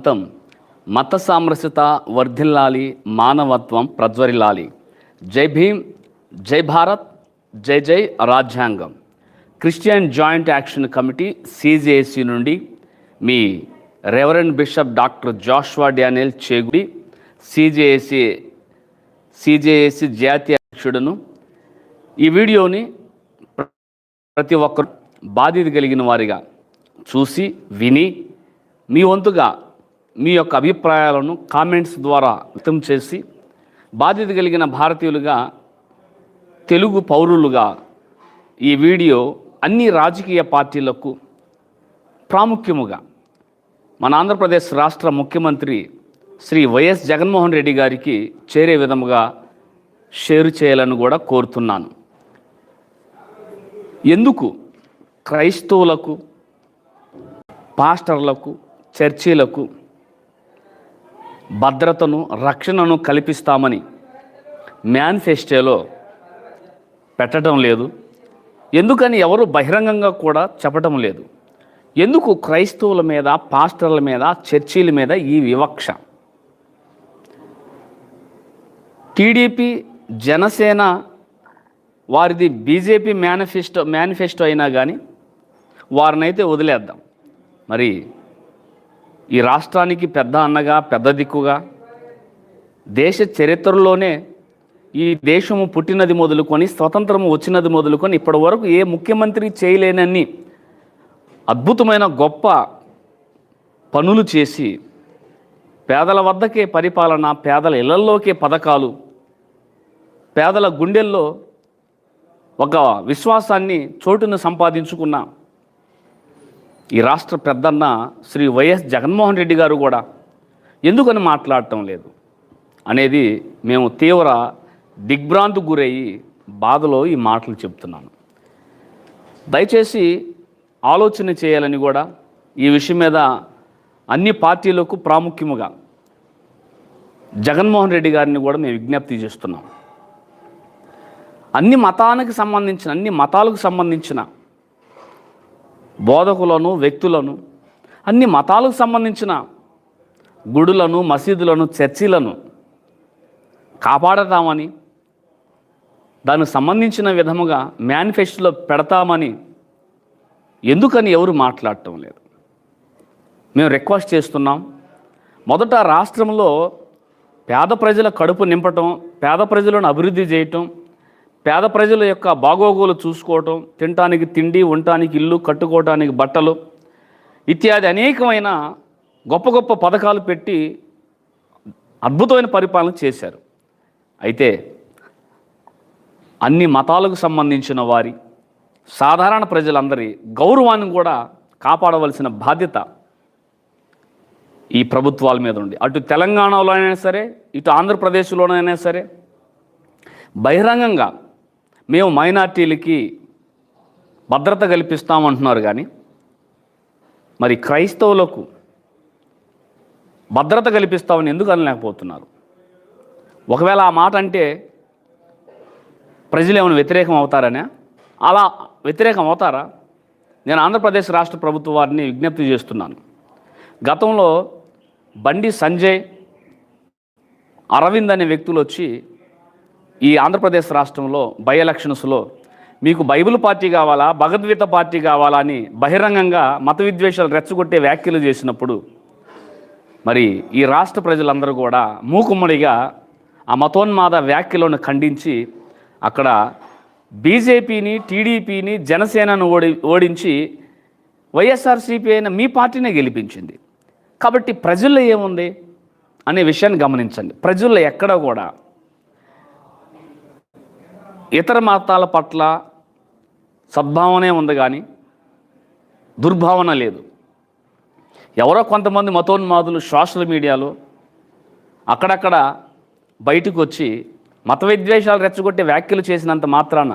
మొత్తం మత సామరస్యత వర్ధిల్లాలి మానవత్వం ప్రజ్వరిల్లాలి. జై భీమ్ జై భారత్ జై జై రాజ్యాంగం. Christian joint action committee CJAC నుండి మీ reverend bishop doctor Joshua Daniel Chegudi CJAC CJAC జాతీయ అధ్యక్షుడును. ఈ వీడియోని ప్రతి ఒక్కరు బాధ్యత కలిగిన వారిగా చూసి విని మీ వంతుగా మీ యొక్క అభిప్రాయాలను కామెంట్స్ ద్వారా వ్యక్తం చేసి బాధ్యత కలిగిన భారతీయులుగా తెలుగు పౌరులుగా ఈ వీడియో అన్ని రాజకీయ పార్టీలకు ప్రాముఖ్యముగా మన ఆంధ్రప్రదేశ్ రాష్ట్ర ముఖ్యమంత్రి శ్రీ వైఎస్ జగన్మోహన్ రెడ్డి గారికి చేరే విధముగా షేర్ చేయాలని కూడా కోరుతున్నాను. ఎందుకు? క్రైస్తవులకు పాస్టర్లకు చర్చీలకు భద్రతను రక్షణను కల్పిస్తామని మేనిఫెస్టోలో పెట్టడం లేదు. ఎందుకని ఎవరు బహిరంగంగా కూడా చెప్పటం లేదు. ఎందుకు క్రైస్తవుల మీద పాస్టర్ల మీద చర్చీల మీద ఈ వివక్ష? టీడీపీ జనసేన వారిది బీజేపీ మేనిఫెస్టో మేనిఫెస్టో అయినా కానీ వారినైతే వదిలేద్దాం. మరి ఈ రాష్ట్రానికి పెద్ద అన్నగా పెద్ద దిక్కుగా దేశ చరిత్రలోనే ఈ దేశము పుట్టినది మొదలుకొని స్వతంత్రము వచ్చినది మొదలుకొని ఇప్పటి వరకు ఏ ముఖ్యమంత్రి చేయలేనన్ని అద్భుతమైన గొప్ప పనులు చేసి పేదల వద్దకే పరిపాలన పేదల ఇళ్ళలోకే పథకాలు పేదల గుండెల్లో ఒక విశ్వాసాన్ని చోటును సంపాదించుకున్న ఈ రాష్ట్ర పెద్దన్న శ్రీ వైఎస్ జగన్మోహన్ రెడ్డి గారు కూడా ఎందుకని మాట్లాడటం లేదు అనేది మేము తీవ్ర దిగ్భ్రాంతి గురయ్యి బాధలో ఈ మాటలు చెప్తున్నాను. దయచేసి ఆలోచన చేయాలని కూడా ఈ విషయం మీద అన్ని పార్టీలకు ప్రాముఖ్యముగా జగన్మోహన్ రెడ్డి గారిని కూడా మేము విజ్ఞప్తి చేస్తున్నాం. అన్ని మతానికి సంబంధించిన అన్ని మతాలకు సంబంధించిన బోధకులను వ్యక్తులను అన్ని మతాలకు సంబంధించిన గుడులను మసీదులను చర్చిలను కాపాడతామని దానికి సంబంధించిన విధముగా మేనిఫెస్టోలో పెడతామని ఎందుకని ఎవరు మాట్లాడటం లేదు. మేము రిక్వెస్ట్ చేస్తున్నాం. మొదట రాష్ట్రంలో పేద ప్రజల కడుపు నింపటం పేద ప్రజలను అభివృద్ధి చేయటం పేద ప్రజల యొక్క బాగోగులు చూసుకోవటం తినటానికి తిండి ఉండటానికి ఇల్లు కట్టుకోవటానికి బట్టలు ఇత్యాది అనేకమైన గొప్ప గొప్ప పథకాలు పెట్టి అద్భుతమైన పరిపాలన చేశారు. అయితే అన్ని మతాలకు సంబంధించిన వారి సాధారణ ప్రజలందరి గౌరవాన్ని కూడా కాపాడవలసిన బాధ్యత ఈ ప్రభుత్వాల మీద ఉంది. అటు తెలంగాణలోనైనా సరే ఇటు ఆంధ్రప్రదేశ్లోనైనా సరే బహిరంగంగా మేము మైనార్టీలకి భద్రత కల్పిస్తామంటున్నారు కానీ మరి క్రైస్తవులకు భద్రత కల్పిస్తామని ఎందుకు అనలేకపోతున్నారు? ఒకవేళ ఆ మాట అంటే ప్రజలు ఏమైనా వ్యతిరేకం అవుతారనే? అలా వ్యతిరేకం అవుతారా? నేను ఆంధ్రప్రదేశ్ రాష్ట్ర ప్రభుత్వ వారిని విజ్ఞప్తి చేస్తున్నాను. గతంలో బండి సంజయ్ అరవింద్ అనే వ్యక్తులు వచ్చి ఈ ఆంధ్రప్రదేశ్ రాష్ట్రంలో బై ఎలక్షన్స్లో మీకు బైబిల్ పార్టీ కావాలా భగవద్గీత పార్టీ కావాలా అని బహిరంగంగా మత విద్వేషాలు రెచ్చగొట్టే వ్యాఖ్యలు చేసినప్పుడు మరి ఈ రాష్ట్ర ప్రజలందరూ కూడా మూకుమ్మడిగా ఆ మతోన్మాద వ్యాఖ్యలను ఖండించి అక్కడ బీజేపీని టీడీపీని జనసేనను ఓడి ఓడించి వైఎస్ఆర్సీపీ అయిన మీ పార్టీనే గెలిపించింది. కాబట్టి ప్రజల్లో ఏముంది? అనే విషయాన్ని గమనించండి. ప్రజల్లో ఎక్కడ కూడా ఇతర మతాల పట్ల సద్భావనే ఉంది కానీ దుర్భావన లేదు. ఎవరో కొంతమంది మతోన్మాదులు సోషల్ మీడియాలో అక్కడక్కడ బయటకు వచ్చి మత విద్వేషాలు రెచ్చగొట్టే వ్యాఖ్యలు చేసినంత మాత్రాన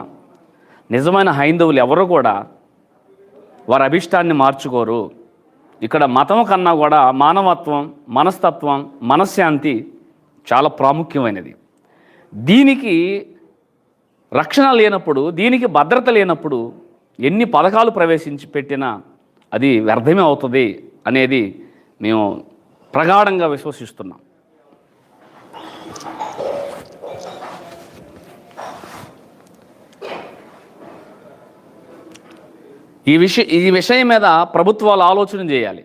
నిజమైన హైందవులు ఎవరు కూడా వారి అభిష్టాన్ని మార్చుకోరు. ఇక్కడ మతం కన్నా కూడా మానవత్వం మనస్తత్వం మనశ్శాంతి చాలా ప్రాముఖ్యమైనది. దీనికి రక్షణ లేనప్పుడు దీనికి భద్రత లేనప్పుడు ఎన్ని పథకాలు ప్రవేశించి పెట్టినా అది వ్యర్థమే అవుతుంది అనేది మేము ప్రగాఢంగా విశ్వసిస్తున్నాం. ఈ విషయ ఈ విషయం మీద ప్రభుత్వాలు ఆలోచన చేయాలి.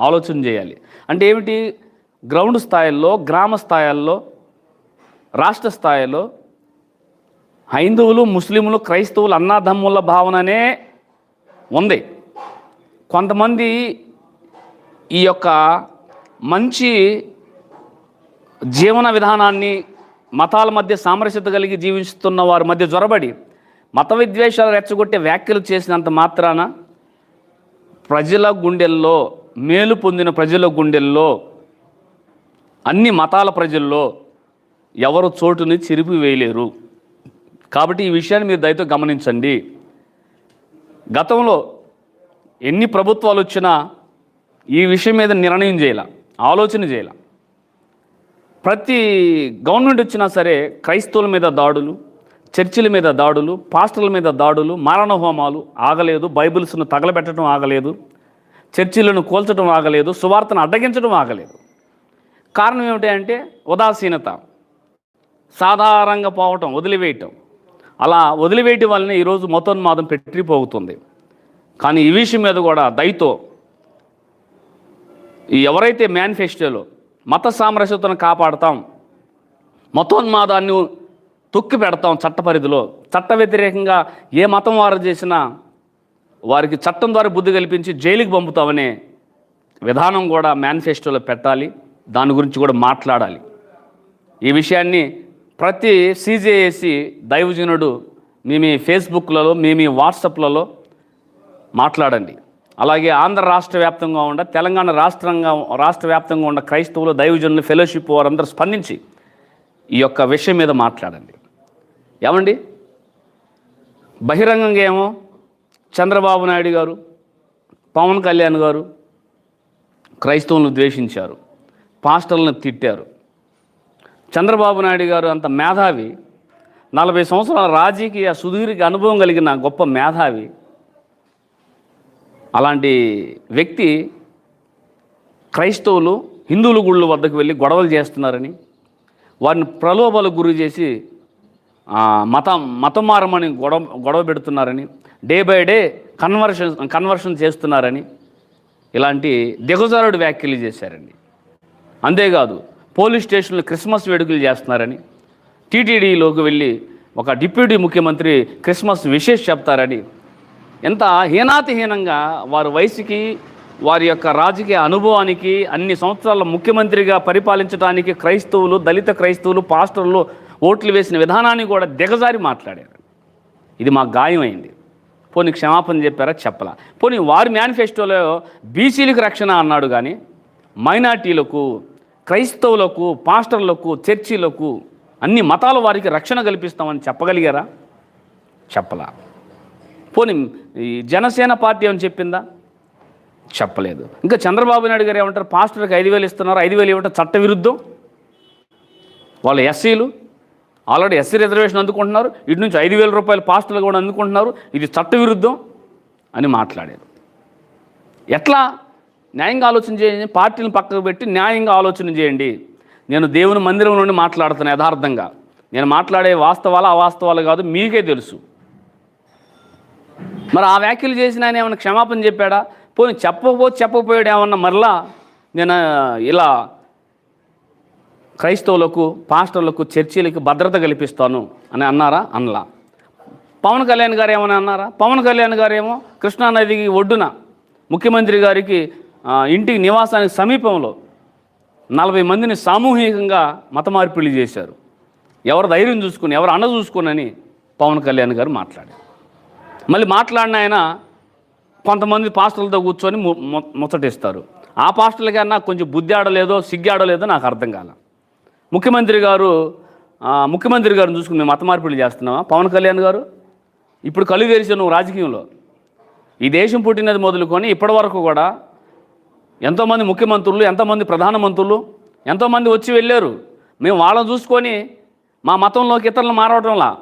ఆలోచన చేయాలి. అంటే ఏమిటి? గ్రౌండ్ స్థాయిల్లో గ్రామ స్థాయిల్లో రాష్ట్ర స్థాయిలో హైందువులు ముస్లింలు క్రైస్తవులు అన్నాదమ్ముల భావననే ఉంది. కొంతమంది ఈ యొక్క మంచి జీవన విధానాన్ని మతాల మధ్య సామరస్యత కలిగి జీవిస్తున్న వారి మధ్య జొరబడి మత విద్వేషాలు రెచ్చగొట్టే వ్యాఖ్యలు చేసినంత మాత్రాన ప్రజల గుండెల్లో మేలు పొందిన ప్రజల గుండెల్లో అన్ని మతాల ప్రజల్లో ఎవరు చోటుని చిరిపివేయలేరు. కాబట్టి ఈ విషయాన్ని మీరు దయతో గమనించండి. గతంలో ఎన్ని ప్రభుత్వాలు వచ్చినా ఈ విషయం మీద నిర్ణయం చేయాల ఆలోచన చేయాల. ప్రతి గవర్నమెంట్ వచ్చినా సరే క్రైస్తవుల మీద దాడులు చర్చిల మీద దాడులు పాస్టర్ల మీద దాడులు మారణ హోమాలు ఆగలేదు బైబిల్స్ను తగలబెట్టడం ఆగలేదు చర్చిలను కోల్చడం ఆగలేదు సువార్తను అడ్డగించడం ఆగలేదు. కారణం ఏమిటి అంటే ఉదాసీనత. సాధారణంగా పోవటం వదిలివేయటం. అలా వదిలివేయటం వల్లనే ఈరోజు మతోన్మాదం పెట్టిపోతుంది. కానీ ఈ విషయం మీద కూడా దయతో ఎవరైతే మేనిఫెస్టోలో మత సామరస్యతను కాపాడతాం మతోన్మాదాన్ని తొక్కి పెడతాం చట్ట పరిధిలో చట్ట వ్యతిరేకంగా ఏ మతం వారు చేసినా వారికి చట్టం ద్వారా బుద్ధి కల్పించి జైలుకి పంపుతామనే విధానం కూడా మేనిఫెస్టోలో పెట్టాలి. దాని గురించి కూడా మాట్లాడాలి. ఈ విషయాన్ని ప్రతి సీజేఏసి దైవజనుడు మీ మీ ఫేస్బుక్లలో మీ మీ వాట్సాప్లలో మాట్లాడండి. అలాగే ఆంధ్ర రాష్ట్ర వ్యాప్తంగా ఉండ తెలంగాణ రాష్ట్రంగా రాష్ట్ర వ్యాప్తంగా ఉన్న క్రైస్తవులు దైవజనులు ఫెలోషిప్ వారందరూ స్పందించి ఈ యొక్క విషయం మీద మాట్లాడండి. ఏమండి? బహిరంగంగా ఏమో చంద్రబాబు నాయుడు గారు పవన్ కళ్యాణ్ గారు క్రైస్తవులను ద్వేషించారు పాస్టర్లను తిట్టారు. చంద్రబాబు నాయుడు గారు అంత మేధావి. నలభై సంవత్సరాల రాజకీయ సుదీర్ఘ అనుభవం కలిగిన గొప్ప మేధావి. అలాంటి వ్యక్తి క్రైస్తవులు హిందువుల గుళ్ళ వద్దకు వెళ్ళి గొడవలు చేస్తున్నారని వారిని ప్రలోభాలకు గురి చేసి మతం మతం మారమని గొడవ గొడవ పెడుతున్నారని day by day conversion conversion చేస్తున్నారని ఇలాంటి దిగజారుడు వ్యాఖ్యలు చేశారండి. అంతేకాదు పోలీస్ స్టేషన్లో క్రిస్మస్ వేడుకలు చేస్తున్నారని టీటీడీలోకి వెళ్ళి ఒక డిప్యూటీ ముఖ్యమంత్రి క్రిస్మస్ విశేష్ చెప్తారని ఎంత హీనాతిహీనంగా వారి వయసుకి వారి యొక్క రాజకీయ అనుభవానికి అన్ని సంవత్సరాల ముఖ్యమంత్రిగా పరిపాలించడానికి క్రైస్తవులు దళిత క్రైస్తవులు పాస్టర్లు ఓట్లు వేసిన విధానాన్ని కూడా దిగజారి మాట్లాడారు. ఇది మాకు గాయమైంది. పోనీ క్షమాపణ చెప్పారా? చెప్పలా. పోనీ వారి మేనిఫెస్టోలో బీసీలకు రక్షణ అన్నాడు కానీ మైనార్టీలకు క్రైస్తవులకు పాస్టర్లకు చర్చిలకు అన్ని మతాల వారికి రక్షణ కల్పిస్తామని చెప్పగలిగారా? చెప్పలా. పోనీ ఈ జనసేన పార్టీ అని చెప్పిందా? చెప్పలేదు. ఇంకా చంద్రబాబు నాయుడు గారు ఏమంటారు? పాస్టర్కి ఐదు వేలు ఇస్తున్నారు. ఐదు వేలు ఇవ్వటం చట్ట విరుద్ధం వాళ్ళు ఎస్సీలు. ఆల్రెడీ ఎస్సీ రిజర్వేషన్ అందుకుంటున్నారు. ఇటు నుంచి ఐదు వేల రూపాయలు పాస్టర్లు కూడా అందుకుంటున్నారు. ఇది చట్ట విరుద్ధం అని మాట్లాడారు. ఎట్లా? న్యాయంగా ఆలోచన చేయండి పార్టీని పక్కకు పెట్టి న్యాయంగా ఆలోచన చేయండి. నేను దేవుని మందిరం నుండి మాట్లాడుతాను యథార్థంగా. నేను మాట్లాడే వాస్తవాలు అవాస్తవాలు కాదు మీకే తెలుసు. మరి ఆ వ్యాఖ్యలు చేసిన ఆయన ఏమైనా క్షమాపణ చెప్పాడా? పోనీ చెప్పకపోతే చెప్పకపోయాడు ఏమన్నా మరలా? నేను ఇలా క్రైస్తవులకు పాస్టర్లకు చర్చీలకు భద్రత కల్పిస్తాను అని అన్నారా? అనలా. పవన్ కళ్యాణ్ గారు ఏమైనా అన్నారా? పవన్ కళ్యాణ్ గారు ఏమో కృష్ణానదికి ఒడ్డున ముఖ్యమంత్రి గారికి ఇంటికి నివాసానికి సమీపంలో నలభై మందిని సామూహికంగా మత మార్పిడి చేశారు. ఎవరు ధైర్యం చూసుకుని ఎవరు అండ చూసుకుని పవన్ కళ్యాణ్ గారు మాట్లాడారు. మళ్ళీ మాట్లాడిన ఆయన కొంతమంది పాస్టర్లతో కూర్చొని ము- ముచ్చటిస్తారు. ఆ పాస్టర్లకన్నా కొంచెం బుద్ధి ఆడలేదో సిగ్గి ఆడలేదో నాకు అర్థం కాల. ముఖ్యమంత్రి గారు ముఖ్యమంత్రి గారిని చూసుకుని మేము మత మార్పిడి చేస్తున్నామా? పవన్ కళ్యాణ్ గారు? ఇప్పుడు కళ్ళు తెరిచావు నువ్వు రాజకీయంలో. ఈ దేశం పుట్టినది మొదలుకొని ఇప్పటి వరకు కూడా ఎంతోమంది ముఖ్యమంత్రులు ఎంతోమంది ప్రధానమంత్రులు ఎంతోమంది వచ్చి వెళ్ళారు. మేము వాళ్ళని చూసుకొని మా మతంలోకి ఇతరులను మారవటంలా.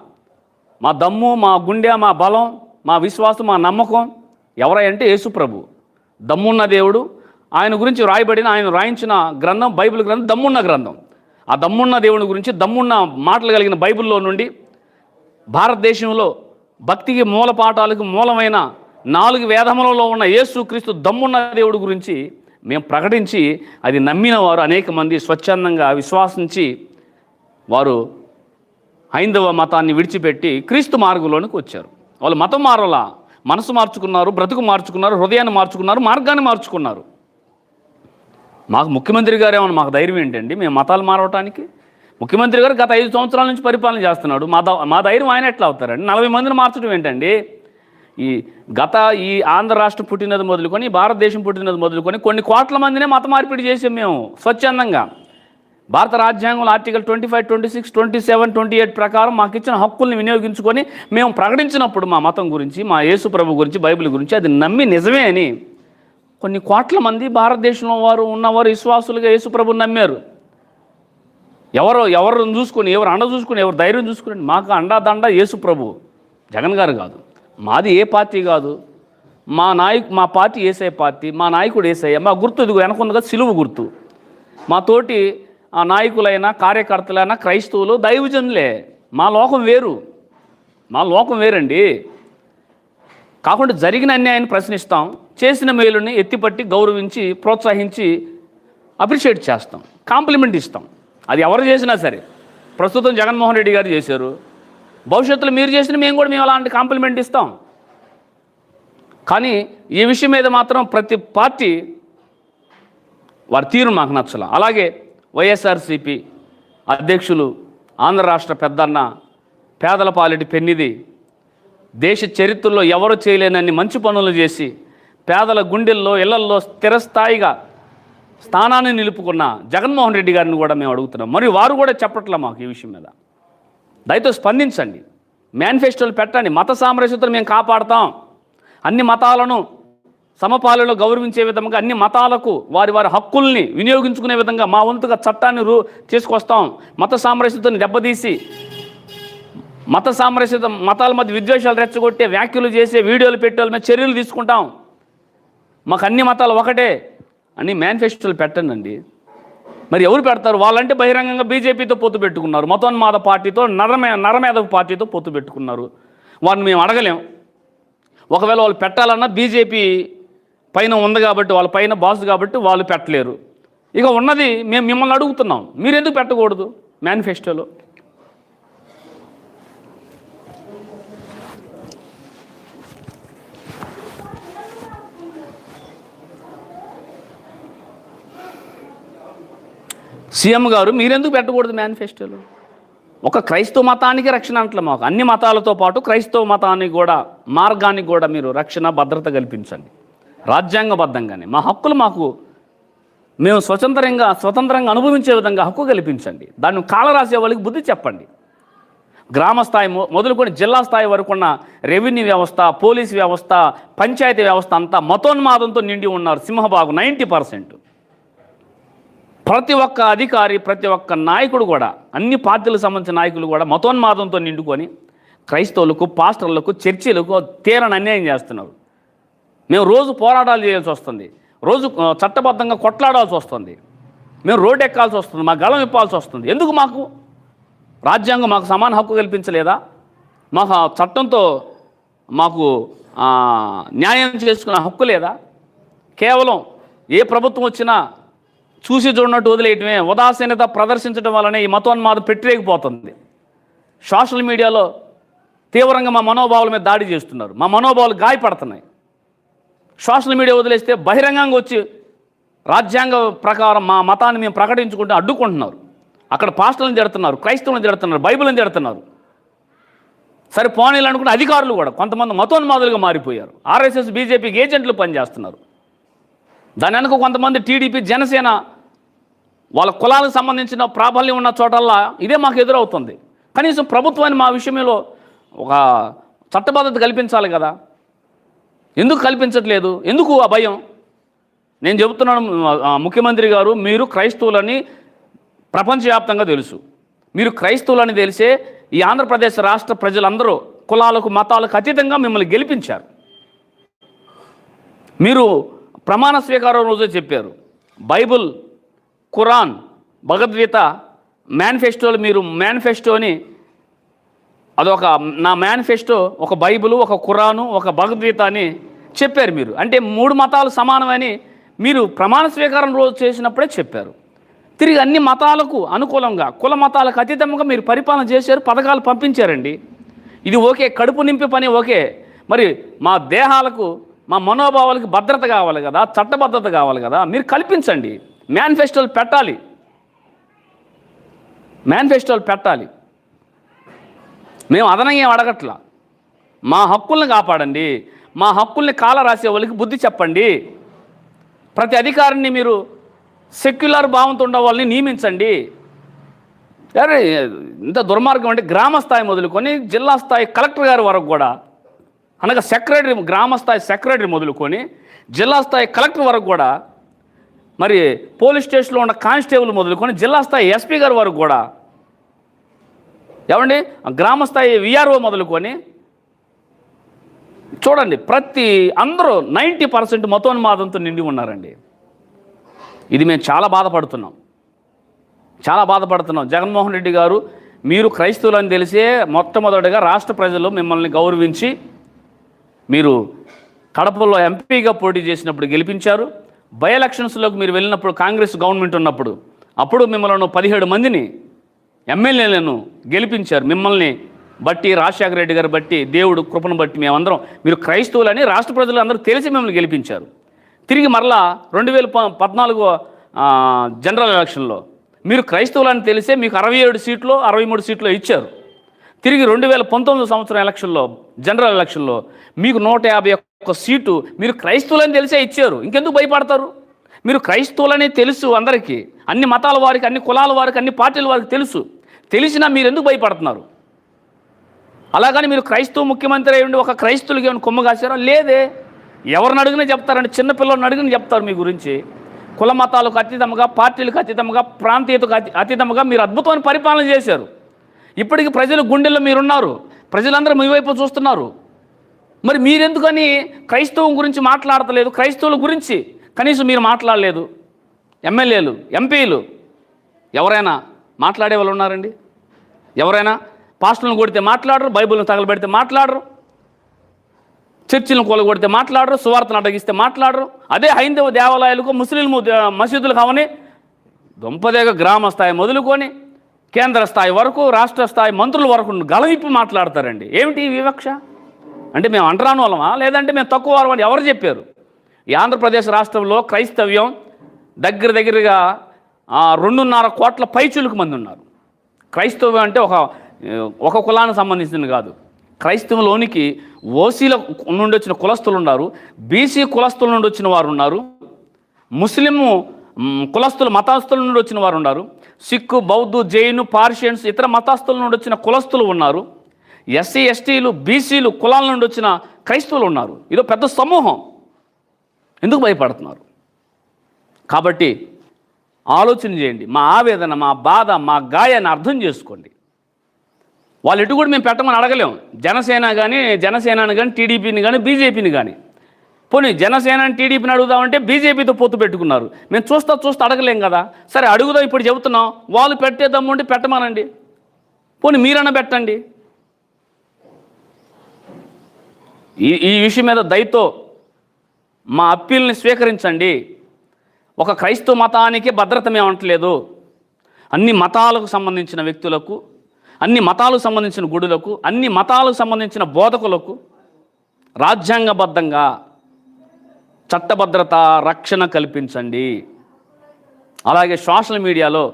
మా దమ్ము మా గుండె మా బలం మా విశ్వాసం మా నమ్మకం ఎవరంటే యేసు ప్రభు. దమ్మున్న దేవుడు. ఆయన గురించి రాయబడిన ఆయన రాయించిన గ్రంథం బైబిల్ గ్రంథం దమ్మున్న గ్రంథం. ఆ దమ్మున్న దేవుని గురించి దమ్మున్న మాటలు కలిగిన బైబిల్లో నుండి భారతదేశంలో భక్తికి మూల పాఠాలకు మూలమైన నాలుగు వేదములలో ఉన్న యేసుక్రీస్తు దమ్మున్న దేవుడి గురించి మేము ప్రకటించి అది నమ్మిన వారు అనేక మంది స్వచ్ఛందంగా విశ్వాసించి వారు హైందవ మతాన్ని విడిచిపెట్టి క్రీస్తు మార్గంలోనికి వచ్చారు. వాళ్ళు మతం మారలా. మనసు మార్చుకున్నారు బ్రతుకు మార్చుకున్నారు హృదయాన్ని మార్చుకున్నారు మార్గాన్ని మార్చుకున్నారు. మాకు ముఖ్యమంత్రి గారు ఏమన్నా మాకు ధైర్యం ఏంటండి? మేము మతాలు మారవటానికి? ముఖ్యమంత్రి గారు గత ఐదు సంవత్సరాల నుంచి పరిపాలన చేస్తున్నాడు. మా ద- మా ధైర్యం ఆయన ఎట్లా అవుతారండి? నలభై మందిని మార్చడం ఏంటండి? ఈ గత ఈ ఆంధ్ర రాష్ట్రం పుట్టినది మొదలుకొని భారతదేశం పుట్టినది మొదలుకొని కొన్ని కోట్ల మందినే మత మార్పిడి చేసాం మేము స్వచ్ఛందంగా. భారత రాజ్యాంగంలో article twenty five twenty six twenty seven twenty eight ప్రకారం మాకు ఇచ్చిన హక్కుల్ని వినియోగించుకొని మేము ప్రకటించినప్పుడు మా మతం గురించి మా యేసు ప్రభు గురించి బైబిల్ గురించి అది నమ్మి నిజమే అని కొన్ని కోట్ల మంది భారతదేశంలో వారు ఉన్నవారు విశ్వాసులుగా ఏసుప్రభుని నమ్మారు. ఎవరు ఎవరు చూసుకొని ఎవరు అండ చూసుకొని ఎవరు ధైర్యం చూసుకుని మాకు అండా దండ యేసు ప్రభు జగన్ గారు కాదు. మాది ఏ పార్టీ కాదు. మా నాయకు మా పార్టీ ఏసఐ పార్టీ మా నాయకుడు ఏసఐ మా గుర్తు ఇదిగో వెనకుందిగా సిలువు గుర్తు. మా తోటి ఆ నాయకులైనా కార్యకర్తలైనా క్రైస్తవులు దైవజనులే. మా లోకం వేరు. మా లోకం వేరండి. కాకుండా జరిగిన అన్యాయాన్ని ప్రశ్నిస్తాం చేసిన మేలుని ఎత్తిపట్టి గౌరవించి ప్రోత్సహించి అప్రిషియేట్ చేస్తాం కాంప్లిమెంట్ ఇస్తాం. అది ఎవరు చేసినా సరే. ప్రస్తుతం జగన్మోహన్ రెడ్డి గారు చేశారు. భవిష్యత్తులో మీరు చేసిన మేము కూడా మేము అలాంటి కాంప్లిమెంట్ ఇస్తాం. కానీ ఈ విషయం మీద మాత్రం ప్రతి పార్టీ వారి తీరు మాకు నచ్చల. అలాగే వైఎస్ఆర్సిపి అధ్యక్షులు ఆంధ్ర రాష్ట్ర పెద్దన్న పేదల పాలిటి పెన్నిది దేశ చరిత్రలో ఎవరు చేయలేనన్ని మంచి పనులు చేసి పేదల గుండెల్లో ఇళ్ళల్లో స్థిరస్థాయిగా స్థానాన్ని నిలుపుకున్న జగన్మోహన్ రెడ్డి గారిని కూడా మేము అడుగుతున్నాం. మరియు వారు కూడా చెప్పట్లే మాకు ఈ విషయం మీద. దయతో స్పందించండి. మేనిఫెస్టోలు పెట్టండి. మత సామరస్యతను మేము కాపాడతాం. అన్ని మతాలను సమపాలలో గౌరవించే విధంగా అన్ని మతాలకు వారి వారి హక్కుల్ని వినియోగించుకునే విధంగా మా వంతుగా చట్టాన్ని రూ తీసుకొస్తాం. మత సామరస్యతను దెబ్బతీసి మత సామరస్యత మతాల మధ్య విద్వేషాలు రెచ్చగొట్టే వ్యాఖ్యలు చేసే వీడియోలు పెట్టే మీద చర్యలు తీసుకుంటాం. మాకు అన్ని మతాలు ఒకటే. అని మేనిఫెస్టోలు పెట్టండి మరి ఎవరు పెడతారు? వాళ్ళంటే బహిరంగంగా బీజేపీతో పొత్తు పెట్టుకున్నారు. మతోన్మాద పార్టీతో నరమే నరమేధ పార్టీతో పొత్తు పెట్టుకున్నారు. వారిని మేము అడగలేం. ఒకవేళ వాళ్ళు పెట్టాలన్నా బీజేపీ పైన ఉంది కాబట్టి వాళ్ళ పైన బాస్ కాబట్టి వాళ్ళు పెట్టలేరు. ఇక ఉన్నది మేము మిమ్మల్ని అడుగుతున్నాం. మీరు ఎందుకు పెట్టకూడదు? మేనిఫెస్టోలో. సీఎం గారు మీరెందుకు పెట్టకూడదు మేనిఫెస్టోలో ఒక క్రైస్తవ మతానికి రక్షణ అంటలే మాకు. అన్ని మతాలతో పాటు క్రైస్తవ మతానికి కూడా మార్గానికి కూడా మీరు రక్షణ భద్రత కల్పించండి. రాజ్యాంగబద్ధంగానే. మా హక్కులు మాకు మేము స్వతంత్రంగా స్వతంత్రంగా అనుభవించే విధంగా హక్కు కల్పించండి. దాన్ని కాలరాసే వాళ్ళకి బుద్ధి చెప్పండి. గ్రామ స్థాయి మొదలుకొని జిల్లా స్థాయి వరకు ఉన్న రెవెన్యూ వ్యవస్థ పోలీస్ వ్యవస్థ పంచాయతీ వ్యవస్థ అంతా మతోన్మాదంతో నిండి ఉన్నారు సింహబాగు నైంటీ పర్సెంట్. ప్రతి ఒక్క అధికారి ప్రతి ఒక్క నాయకుడు కూడా అన్ని పార్టీలకు సంబంధించిన నాయకులు కూడా మతోన్మాదంతో నిండుకొని క్రైస్తవులకు పాస్టర్లకు చర్చిలకు తీరని అన్యాయం చేస్తున్నారు. మేము రోజు పోరాటాలు చేయాల్సి వస్తుంది. రోజు చట్టబద్ధంగా కొట్లాడాల్సి వస్తుంది. మేము రోడ్డు ఎక్కాల్సి వస్తుంది. మా గళం ఇప్పాల్సి వస్తుంది. ఎందుకు మాకు? రాజ్యాంగం మాకు సమాన హక్కు కల్పించలేదా? మాకు చట్టంతో మాకు న్యాయం చేసుకునే హక్కు లేదా? కేవలం ఏ ప్రభుత్వం వచ్చినా చూసి చూడనట్టు వదిలేయటమే. ఉదాసీనత ప్రదర్శించడం వలన ఈ మతోన్మాదం పెట్టిరేగిపోతుంది. సోషల్ మీడియాలో తీవ్రంగా మా మనోభావాల మీద దాడి చేస్తున్నారు. మా మనోభావాలు గాయపడుతున్నాయి. సోషల్ మీడియా వదిలేస్తే బహిరంగంగా వచ్చి రాజ్యాంగ ప్రకారం మా మతాన్ని మేము ప్రకటించుకుంటే అడ్డుకుంటున్నారు. అక్కడ పాస్టర్లను తిడుతున్నారు క్రైస్తవులను తిడుతున్నారు బైబిల్ని తిడుతున్నారు. సరే పోనీలు అనుకుంటే అధికారులు కూడా కొంతమంది మతోన్మాదులుగా మారిపోయారు. ఆర్ఎస్ఎస్ బీజేపీకి ఏజెంట్లు పనిచేస్తున్నారు. దాని వెనక కొంతమంది టీడీపీ జనసేన వాళ్ళ కులాలకు సంబంధించిన ప్రాబల్యం ఉన్న చోటల్లా ఇదే మాకు ఎదురవుతుంది. కనీసం ప్రభుత్వాన్ని మా విషయంలో ఒక చట్టబద్ధత కల్పించాలి కదా. ఎందుకు కల్పించట్లేదు? ఎందుకు ఆ భయం? నేను చెబుతున్నాను ముఖ్యమంత్రి గారు మీరు క్రైస్తవులని ప్రపంచవ్యాప్తంగా తెలుసు. మీరు క్రైస్తవులని తెలిసే ఈ ఆంధ్రప్రదేశ్ రాష్ట్ర ప్రజలందరూ కులాలకు మతాలకు అతీతంగా మిమ్మల్ని గెలిపించారు. మీరు ప్రమాణ స్వీకారం రోజే చెప్పారు. బైబుల్ ఖురాన్ భగవద్గీత మేనిఫెస్టోలు మీరు మేనిఫెస్టోని అదొక నా మేనిఫెస్టో ఒక బైబుల్ ఒక ఖురాను ఒక భగవద్గీత అని చెప్పారు మీరు. అంటే మూడు మతాలు సమానమని మీరు ప్రమాణ స్వీకారం రోజు చేసినప్పుడే చెప్పారు. తిరిగి అన్ని మతాలకు అనుకూలంగా కుల మతాలకు అతీతంగా మీరు పరిపాలన చేశారు పథకాలు పంపించారండి. ఇది ఓకే కడుపు నింపి పని ఓకే. మరి మా దేహాలకు మా మనోభావాలకి భద్రత కావాలి కదా చట్టబద్ధత కావాలి కదా మీరు కల్పించండి. మేనిఫెస్టోలు పెట్టాలి. మేనిఫెస్టోలు పెట్టాలి. మేము అదనంగా ఏం అడగట్లా? మా హక్కుల్ని కాపాడండి. మా హక్కుల్ని కాల రాసే వాళ్ళకి బుద్ధి చెప్పండి. ప్రతి అధికారిని మీరు సెక్యులర్ భావంతో ఉన్న వాళ్ళని నియమించండి. అరే ఇంత దుర్మార్గం అంటే గ్రామ స్థాయి మొదలుకొని జిల్లా స్థాయి కలెక్టర్ గారి వరకు కూడా అనగా సెక్రటరీ గ్రామ స్థాయి సెక్రటరీ మొదలుకొని జిల్లా స్థాయి కలెక్టర్ వరకు కూడా మరి పోలీస్ స్టేషన్లో ఉన్న కానిస్టేబుల్ మొదలుకొని జిల్లా స్థాయి ఎస్పీ గారి వరకు కూడా ఏమండి? గ్రామ స్థాయి విఆర్ఓ మొదలుకొని చూడండి ప్రతి అందరూ నైంటీ పర్సెంట్ మతోన్మాదంతో నిండి ఉన్నారండి. ఇది మేము చాలా బాధపడుతున్నాం. చాలా బాధపడుతున్నాం. జగన్మోహన్ రెడ్డి గారు మీరు క్రైస్తవులని తెలిసే మొట్టమొదటిగా రాష్ట్ర ప్రజలు మిమ్మల్ని గౌరవించి మీరు కడపలో ఎంపీగా పోటీ చేసినప్పుడు గెలిపించారు. బై ఎలక్షన్స్లోకి మీరు వెళ్ళినప్పుడు కాంగ్రెస్ గవర్నమెంట్ ఉన్నప్పుడు అప్పుడు మిమ్మల్ని పదిహేడు మందిని ఎమ్మెల్యేలను గెలిపించారు. మిమ్మల్ని బట్టి రాజశేఖర రెడ్డి గారు బట్టి దేవుడు కృపను బట్టి మేమందరం మీరు క్రైస్తవులని రాష్ట్ర ప్రజలు అందరూ తెలిసి మిమ్మల్ని గెలిపించారు. తిరిగి మరలా రెండు వేల ప- పద్నాలుగు జనరల్ ఎలక్షన్లో మీరు క్రైస్తవులని తెలిసే మీకు అరవై ఏడు సీట్లు అరవై మూడు సీట్లు ఇచ్చారు. తిరిగి రెండు వేల పంతొమ్మిది సంవత్సరం ఎలక్షన్లో జనరల్ ఎలక్షన్లో మీకు నూట యాభై ఒక్క సీటు మీరు క్రైస్తవులని తెలిసే ఇచ్చారు. ఇంకెందుకు భయపడతారు? మీరు క్రైస్తవులనే తెలుసు అందరికీ. అన్ని మతాల వారికి అన్ని కులాల వారికి అన్ని పార్టీల వారికి తెలుసు. తెలిసినా మీరు ఎందుకు భయపడుతున్నారు? అలాగని మీరు క్రైస్తవ ముఖ్యమంత్రి అయి ఉండి ఒక క్రైస్తవులకి ఏమైనా కొమ్మ కాశారా లేదే. ఎవరిని అడిగినా చెప్తారండి. చిన్నపిల్లల్ని అడిగిన చెప్తారు మీ గురించి. కుల మతాలకు అతీతంగా పార్టీలకు అతీతంగా ప్రాంతీయతకు అతీ అతీతంగా మీరు అద్భుతమైన పరిపాలన చేశారు. ఇప్పటికి ప్రజలు గుండెల్లో మీరున్నారు. ప్రజలందరూ మీ వైపు చూస్తున్నారు. మరి మీరెందుకని క్రైస్తవం గురించి మాట్లాడతలేదు? క్రైస్తవుల గురించి కనీసం మీరు మాట్లాడలేదు. ఎమ్మెల్యేలు ఎంపీలు ఎవరైనా మాట్లాడే వాళ్ళు ఉన్నారండి? ఎవరైనా పాస్టర్లను కొడితే మాట్లాడరు బైబిల్ను తగలబెడితే మాట్లాడరు చర్చిలను కొలగొడితే మాట్లాడరు సువార్తను అడ్డగిస్తే మాట్లాడరు. అదే హైందవ దేవాలయాలకు ముస్లిం మసీదులు కావని దొంపదేగ గ్రామ స్థాయి మొదలుకొని కేంద్ర స్థాయి వరకు రాష్ట్ర స్థాయి మంత్రుల వరకు గలవిప్పి మాట్లాడతారండి. ఏమిటి వివక్ష? అంటే మేము అంటరాని వాళ్ళమా? లేదంటే మేము తక్కువ వాళ్ళమని అని ఎవరు చెప్పారు? ఈ ఆంధ్రప్రదేశ్ రాష్ట్రంలో క్రైస్తవ్యం దగ్గర దగ్గరగా రెండున్నర కోట్ల పైచులకు మంది ఉన్నారు. క్రైస్తవ్యం అంటే ఒక ఒక కులానికి సంబంధించింది కాదు. క్రైస్తవంలోనికి ఓసీల నుండి వచ్చిన కులస్తులు ఉన్నారు బీసీ కులస్తుల నుండి వచ్చిన వారు ఉన్నారు. ముస్లిము కులస్తులు మతస్థుల నుండి వచ్చిన వారు ఉన్నారు. సిక్కు బౌద్ధు జైను పార్షియన్స్ ఇతర మతస్థుల నుండి వచ్చిన కులస్తులు ఉన్నారు. ఎస్సీ ఎస్టీలు బీసీలు కులాల నుండి వచ్చిన క్రైస్తవులు ఉన్నారు. ఇదో పెద్ద సమూహం. ఎందుకు భయపడుతున్నారు? కాబట్టి ఆలోచన చేయండి. మా ఆవేదన మా బాధ మా గాయాన్ని అర్థం చేసుకోండి. వాళ్ళు ఎటు కూడా మేము పెట్టమని అడగలేం. జనసేన కానీ జనసేనని కానీ టీడీపీని కానీ బీజేపీని కానీ పోనీ జనసేన టీడీపీని అడుగుదామంటే బీజేపీతో పొత్తు పెట్టుకున్నారు. మేము చూస్తా చూస్తా అడగలేం కదా. సరే అడుగుదాం ఇప్పుడు చెబుతున్నాం. వాళ్ళు పెట్టేద్దాము అంటే పెట్టమనండి. పోనీ మీరన్నా పెట్టండి. ఈ ఈ విషయం మీద దయతో మా అప్పీల్ని స్వీకరించండి. ఒక క్రైస్తవ మతానికి భద్రత మేము అనట్లేదు అన్ని మతాలకు సంబంధించిన వ్యక్తులకు అన్ని మతాలకు సంబంధించిన గుడులకు అన్ని మతాలకు సంబంధించిన బోధకులకు రాజ్యాంగబద్ధంగా చట్టభద్రత రక్షణ కల్పించండి. అలాగే సోషల్ మీడియాలో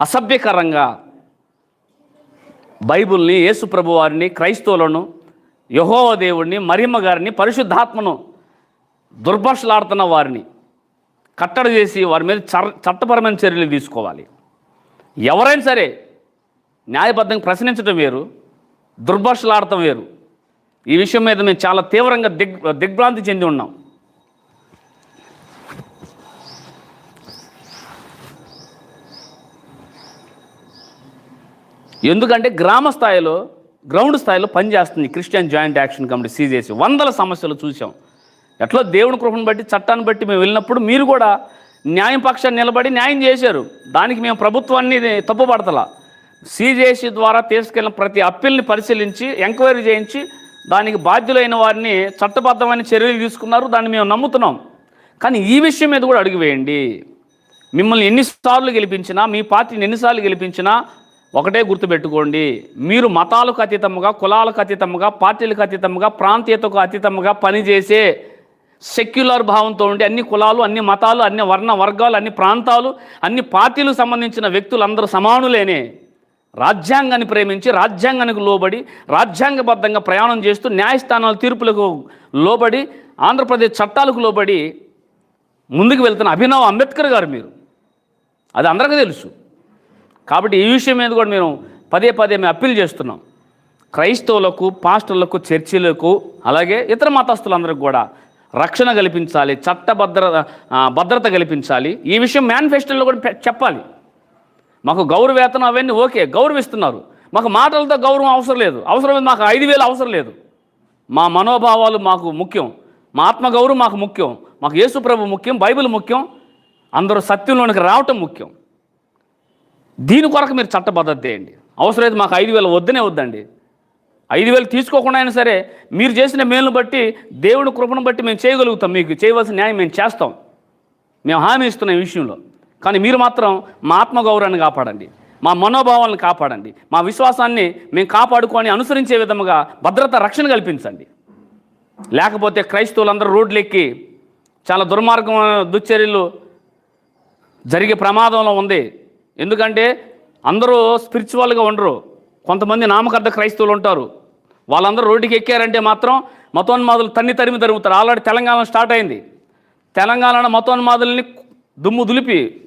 అసభ్యకరంగా బైబిల్ని యేసుప్రభు వారిని క్రైస్తవులను యహోవ దేవుడిని గారిని పరిశుద్ధాత్మను దుర్భాషలాడుతున్న వారిని కట్టడి చేసి వారి మీద చర్ చట్టపరమైన చర్యలు తీసుకోవాలి. ఎవరైనా సరే న్యాయబద్ధంగా ప్రశ్నించడం వేరు దుర్భాషలాడటం వేరు. ఈ విషయం మీద మేము చాలా తీవ్రంగా దిగ్ దిగ్భ్రాంతి చెంది ఉన్నాం. ఎందుకంటే గ్రామ స్థాయిలో గ్రౌండ్ స్థాయిలో పనిచేస్తుంది Christian joint action committee CJC వందల సమస్యలు చూసాం ఎట్లా దేవుని కృపను బట్టి చట్టాన్ని బట్టి మేము వెళ్ళినప్పుడు మీరు కూడా న్యాయం పక్షాన్ని నిలబడి న్యాయం చేశారు. దానికి మేము ప్రభుత్వాన్ని తప్పుపడతలా. సిజేసి ద్వారా తీసుకెళ్ళిన ప్రతి అప్పీల్ని పరిశీలించి ఎంక్వైరీ చేయించి దానికి బాధ్యులైన వారిని చట్టబద్ధమైన చర్యలు తీసుకున్నారు. దాన్ని మేము నమ్ముతున్నాం. కానీ ఈ విషయం మీద కూడా అడుగు వేయండి. మిమ్మల్ని ఎన్నిసార్లు గెలిపించినా మీ పార్టీని ఎన్నిసార్లు గెలిపించినా ఒకటే గుర్తుపెట్టుకోండి. మీరు మతాలకు అతీతముగా కులాలకు అతీతముగా పార్టీలకు అతీతముగా ప్రాంతీయతకు అతీతముగా పనిచేసే సెక్యులర్ భావంతో ఉండి అన్ని కులాలు అన్ని మతాలు అన్ని వర్ణ వర్గాలు అన్ని ప్రాంతాలు అన్ని పార్టీలకు సంబంధించిన వ్యక్తులు అందరూ సమానులేనే. రాజ్యాంగాన్ని ప్రేమించి రాజ్యాంగానికి లోబడి రాజ్యాంగబద్ధంగా ప్రయాణం చేస్తూ న్యాయస్థానాల తీర్పులకు లోబడి ఆంధ్రప్రదేశ్ చట్టాలకు లోబడి ముందుకు వెళ్తున్న అభినవ్ అంబేద్కర్ గారు మీరు. అది అందరికీ తెలుసు. కాబట్టి ఈ విషయం మీద కూడా మేము పదే పదే మేము అప్పీల్ చేస్తున్నాం. క్రైస్తవులకు పాస్టర్లకు చర్చిలకు అలాగే ఇతర మతస్థులందరికీ కూడా రక్షణ కల్పించాలి చట్టభద్ర భద్రత కల్పించాలి. ఈ విషయం మేనిఫెస్టోలో కూడా చెప్పాలి. మాకు గౌరవేతనం అవన్నీ ఓకే గౌరవిస్తున్నారు. మాకు మాటలతో గౌరవం అవసరం లేదు. అవసరం మాకు ఐదు వేలు అవసరం లేదు. మా మనోభావాలు మాకు ముఖ్యం. మా ఆత్మగౌరవం మాకు ముఖ్యం. మాకు యేసుప్రభు ముఖ్యం బైబిల్ ముఖ్యం. అందరూ సత్యంలోనికి రావటం ముఖ్యం. దీని కొరకు మీరు చట్టబద్ధత చేయండి. అవసరమైతే మాకు ఐదు వేలు వద్దనే వద్దండి. ఐదు వేలు తీసుకోకుండా అయినా సరే మీరు చేసిన మేలును బట్టి దేవుని కృపను బట్టి మేము చేయగలుగుతాం. మీకు చేయవలసిన న్యాయం మేము చేస్తాం. మేము హామీ ఇస్తున్నాం ఈ విషయంలో. కానీ మీరు మాత్రం మా ఆత్మగౌరవాన్ని కాపాడండి. మా మనోభావాలను కాపాడండి. మా విశ్వాసాన్ని మేము కాపాడుకొని అనుసరించే విధముగా భద్రత రక్షణ కల్పించండి. లేకపోతే క్రైస్తవులందరూ రోడ్లు ఎక్కి చాలా దుర్మార్గం దుశ్చర్యలు జరిగే ప్రమాదంలో ఉంది. ఎందుకంటే అందరూ స్పిరిచువల్గా ఉండరు. కొంతమంది నామకర్ధ క్రైస్తవులు ఉంటారు. వాళ్ళందరూ రోడ్డుకి ఎక్కారంటే మాత్రం మతోన్మాదులు తన్ని తరిమి తరుగుతారు. ఆల్రెడీ తెలంగాణ స్టార్ట్ అయింది. తెలంగాణ మతోన్మాదుల్ని దుమ్ము దులిపి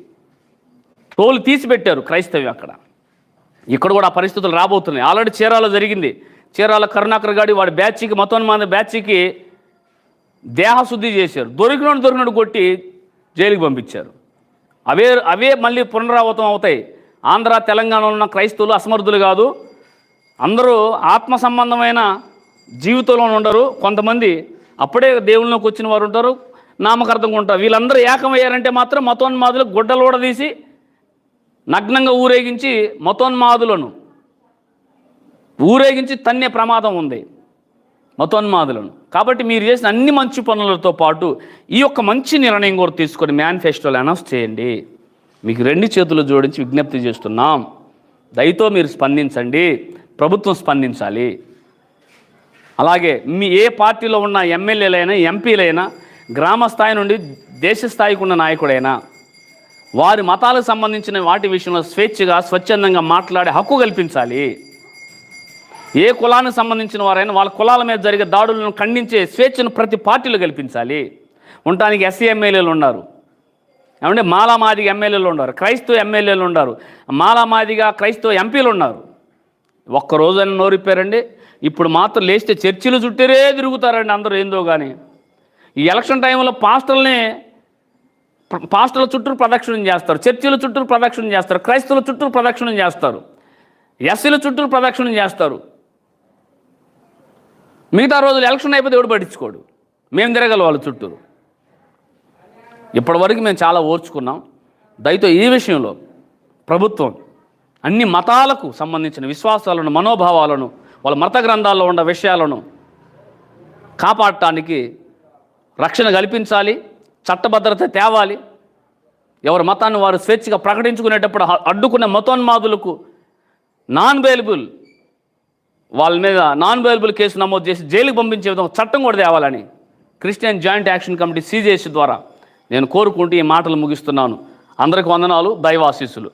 తోలు తీసిపెట్టారు క్రైస్తవ్యం అక్కడ. ఇక్కడ కూడా ఆ పరిస్థితులు రాబోతున్నాయి. ఆల్రెడీ చీరాలో జరిగింది. చీరాల కరుణాకర్ గాడి వాడి బ్యాచ్కి మతోన్మాద బ్యాచ్కి దేహశుద్ధి చేశారు. దొరికినోడు దొరికినోడు కొట్టి జైలుకి పంపించారు. అవే అవే మళ్ళీ పునరావృతం అవుతాయి. ఆంధ్ర తెలంగాణలో ఉన్న క్రైస్తవులు అసమర్థులు కాదు. అందరూ ఆత్మ సంబంధమైన జీవితంలో ఉండరు. కొంతమంది అప్పుడే దేవుళ్ళలోకి వచ్చిన వారు ఉంటారు నామకార్థంగా ఉంటారు. వీళ్ళందరూ ఏకమయ్యారంటే మాత్రం మతోన్మాదులు గుడ్డలు తీసి నగ్నంగా ఊరేగించి మతోన్మాదులను ఊరేగించి తన్నే ప్రమాదం ఉంది. మతోన్మాదులను. కాబట్టి మీరు చేసిన అన్ని మంచి పనులతో పాటు ఈ యొక్క మంచి నిర్ణయం కూడా తీసుకొని మేనిఫెస్టోలు అనౌన్స్ చేయండి. మీకు రెండు చేతులు జోడించి విజ్ఞప్తి చేస్తున్నాం. దయతో మీరు స్పందించండి. ప్రభుత్వం స్పందించాలి. అలాగే మీ ఏ పార్టీలో ఉన్న ఎమ్మెల్యేలైనా ఎంపీలైనా గ్రామ స్థాయి నుండి దేశ స్థాయికి ఉన్న నాయకుడైనా వారి మతాలకు సంబంధించిన వాటి విషయంలో స్వేచ్ఛగా స్వచ్ఛందంగా మాట్లాడే హక్కు కల్పించాలి. ఏ కులానికి సంబంధించిన వారైనా వాళ్ళ కులాల మీద జరిగే దాడులను ఖండించే స్వేచ్ఛను ప్రతి పార్టీలో కల్పించాలి. ఉండటానికి ఎస్సీ ఎమ్మెల్యేలు ఉన్నారు. ఏమంటే మాలామాదిగా ఎమ్మెల్యేలు ఉన్నారు. క్రైస్తవ ఎమ్మెల్యేలు ఉన్నారు. మాలామాదిగా క్రైస్తవ ఎంపీలు ఉన్నారు. ఒక్క రోజైనా నోరిప్పారండి. ఇప్పుడు మాత్రం లేస్తే చర్చిలు చుట్టూరే తిరుగుతారండి అందరూ ఏందో కానీ ఈ ఎలక్షన్ టైంలో పాస్టల్ని పాస్టర్ల చుట్టూ ప్రదక్షిణం చేస్తారు. చర్చిల చుట్టూ ప్రదక్షిణం చేస్తారు. క్రైస్తవుల చుట్టూ ప్రదక్షిణం చేస్తారు. ఎస్సీల చుట్టూ ప్రదక్షిణం చేస్తారు. మిగతా రోజులు ఎలక్షన్ అయిపోతే ఎవడు పట్టించుకోడు? మేము తిరగల వాళ్ళ చుట్టూరు. ఇప్పటివరకు మేము చాలా ఓర్చుకున్నాం. దయతో ఈ విషయంలో ప్రభుత్వం అన్ని మతాలకు సంబంధించిన విశ్వాసాలను మనోభావాలను వాళ్ళ మత గ్రంథాల్లో ఉన్న విషయాలను కాపాడటానికి రక్షణ కల్పించాలి చట్టభద్రత తేవాలి. ఎవరి మతాన్ని వారు స్వేచ్ఛగా ప్రకటించుకునేటప్పుడు అడ్డుకునే మతోన్మాదులకు నాన్ అవైలబుల్ వాళ్ళ మీద నాన్ అవైలబుల్ కేసు నమోదు చేసి జైలుకి పంపించే విధంగా చట్టం కూడా తేవాలని Christian joint action committee CJC ద్వారా నేను కోరుకుంటూ ఈ మాటలు ముగిస్తున్నాను. అందరికి వందనాలు. దైవాశీస్సులు.